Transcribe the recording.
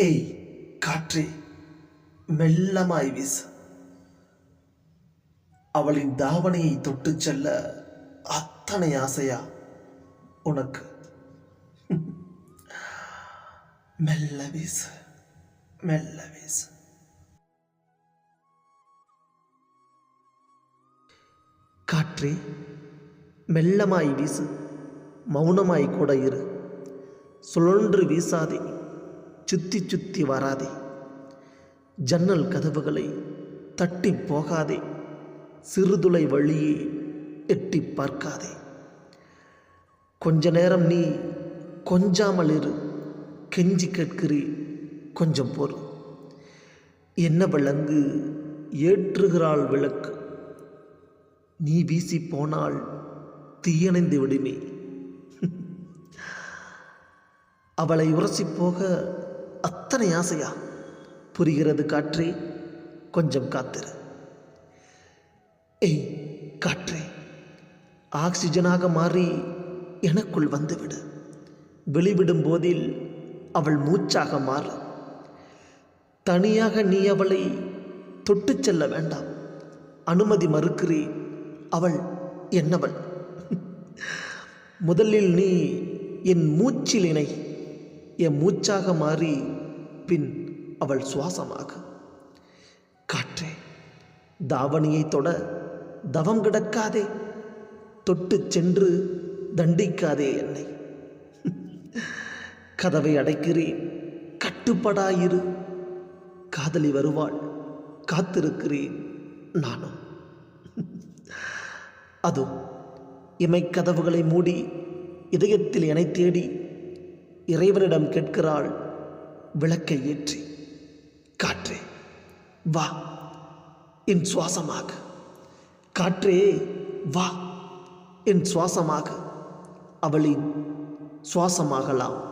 ஏய் காற்றே மெல்லமாய் வீசு. அவளின் தாவணையை தொட்டு செல்ல அத்தனை ஆசையா உனக்கு? மெல்ல வீசு மெல்ல வீசு. காற்றே மெல்லமாய் வீசு மௌனமாய் கூட இரு. சுழன்று வீசாதே. சுத்தி சுத்தி வராதே. ஜன்னல் கதவுகளை தட்டி போகாதே. சிறுதுளை வழியே எட்டி பார்க்காதே. கொஞ்ச நேரம் நீ கொஞ்சாமல் இரு. கெஞ்சி கேட்கிறீ கொஞ்சம் பொறு என்ன விளங்கு ஏற்றுகிறாள் விளக்கு. நீ வீசி போனால் தீயணைந்து விடுமே. அவளை உரசி போக அத்தனை ஆசையா? புரிகிறது காற்றே கொஞ்சம் காத்திரு. ஏய் காற்றே ஆக்சிஜனாக மாறி எனக்குள் வந்துவிடு. வெளிவிடும் போதில் அவள் மூச்சாக மாறு. தனியாக நீ அவளை தொட்டுச் செல்ல வேண்டாம். அனுமதி மறுக்கிறே அவள் என்னவள்? முதலில் நீ என் மூச்சில் இணை. என் மூச்சாக மாறி பின் அவள் சுவாசமாக காற்றே தாவணியை தொட தவம் கிடக்காதே தொட்டுச் சென்று தண்டிக்காதே என்னை. கதவை அடைக்கிறேன் கட்டுப்படாயிரு. காதலி வருவாள் காத்திருக்கிறேன் நானும். அதோ இமை கதவுகளை மூடி இதயத்தில் என தேடி இறைவனிடம் கேட்கிறாள் விளக்கை ஏற்றி காற்றே வா என் சுவாசமாக. காற்றே வா என் சுவாசமாக. அவளின் சுவாசமாகலாம்.